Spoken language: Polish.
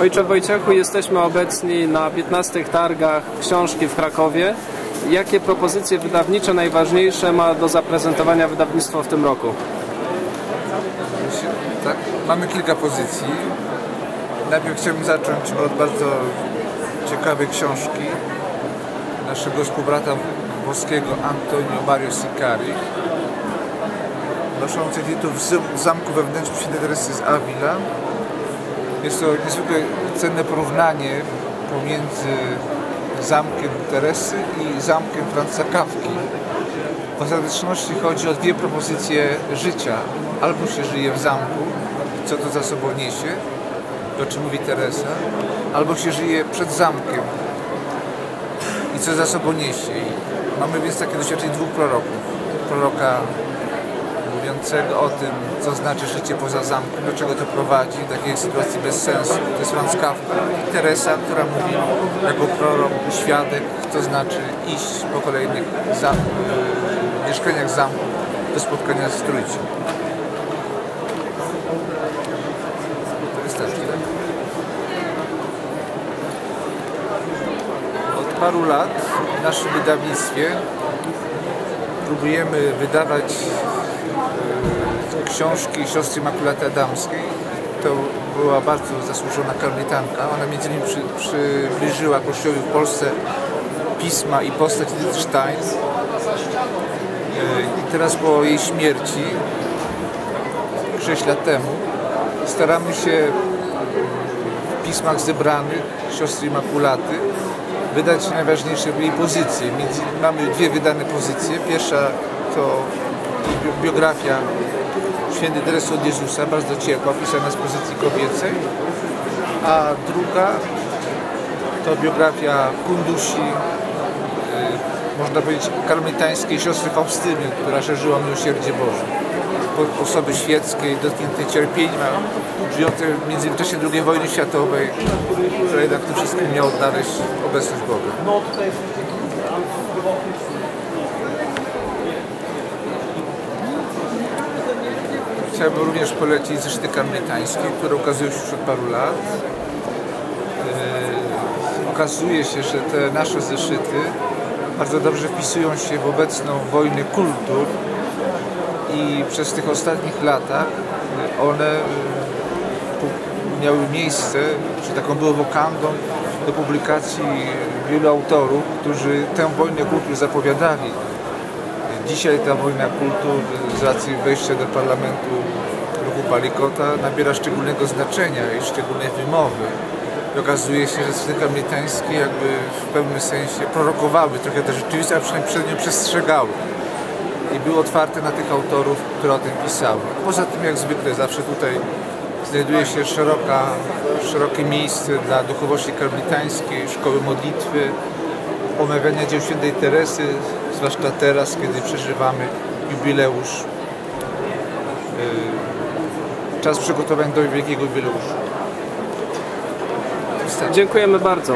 Ojcze Wojciechu, jesteśmy obecni na 15 targach książki w Krakowie. Jakie propozycje wydawnicze najważniejsze ma do zaprezentowania wydawnictwo w tym roku? Tak, mamy kilka pozycji. Najpierw chciałbym zacząć od bardzo ciekawej książki naszego współbrata włoskiego Antonio Mario Sicari noszącej tytuł W zamku wewnętrznym świętej Teresy z Avila. Jest to niezwykle cenne porównanie pomiędzy zamkiem Teresy i zamkiem Franca Kawki. W ostateczności chodzi o dwie propozycje życia. Albo się żyje w zamku, co to za sobą niesie, o czym mówi Teresa, albo się żyje przed zamkiem i co za sobą niesie. I mamy więc takie doświadczenie dwóch proroków. Proroka mówiącego o tym, co znaczy życie poza zamkiem, do czego to prowadzi, do takiej sytuacji bez sensu. To jest Franz Kafka i Teresa, która mówi jako prorok, świadek, co znaczy iść po kolejnych zam e, mieszkaniach zamku do spotkania z Trójcą. To wystarczy, tak? Od paru lat w naszym wydawnictwie próbujemy wydawać książki siostry Makulaty Adamskiej. To była bardzo zasłużona karmelitanka. Ona między innymi przy, przybliżyła Kościołowi w Polsce pisma i postać Edith Stein. I teraz po jej śmierci, 6 lat temu, staramy się w pismach zebranych siostry Imakulaty wydać najważniejsze jej pozycje. Mamy dwie wydane pozycje. Pierwsza to biografia świętej Teresy od Jezusa, bardzo ciepła, pisana z pozycji kobiecej, a druga to biografia Kundusi, y, można powiedzieć karmelitańskiej siostry Faustyny, która szerzyła miłosierdzie Boże. Osoby świeckiej, dotkniętej cierpieniem, żyjącej między w czasie II wojny światowej, która jednak w tym wszystkim miała odnaleźć obecność Boga. Chciałbym również polecić zeszyty karmelitańskie, które ukazują się od paru lat. Yy, okazuje się, że te nasze zeszyty bardzo dobrze wpisują się w obecną wojnę kultur i przez tych ostatnich latach one yy, miały miejsce, czy taką było wokandą do publikacji wielu autorów, którzy tę wojnę kultur zapowiadali Dzisiaj ta wojna kultur z racji wejścia do parlamentu ruchu Palikota nabiera szczególnego znaczenia i szczególnej wymowy. I okazuje się, że Swy Kamitańskie jakby w pewnym sensie prorokowały trochę tę rzeczywistość, a przynajmniej przed nią przestrzegały. I były otwarte na tych autorów, które o tym pisały. Poza tym, jak zwykle, zawsze tutaj znajduje się szeroka, szerokie miejsce dla duchowości karmelitańskiej, szkoły modlitwy, omawiania dzieł świętej Teresy, zwłaszcza teraz, kiedy przeżywamy jubileusz, yy, czas przygotowań do wielkiego jubileuszu. Dziękujemy bardzo.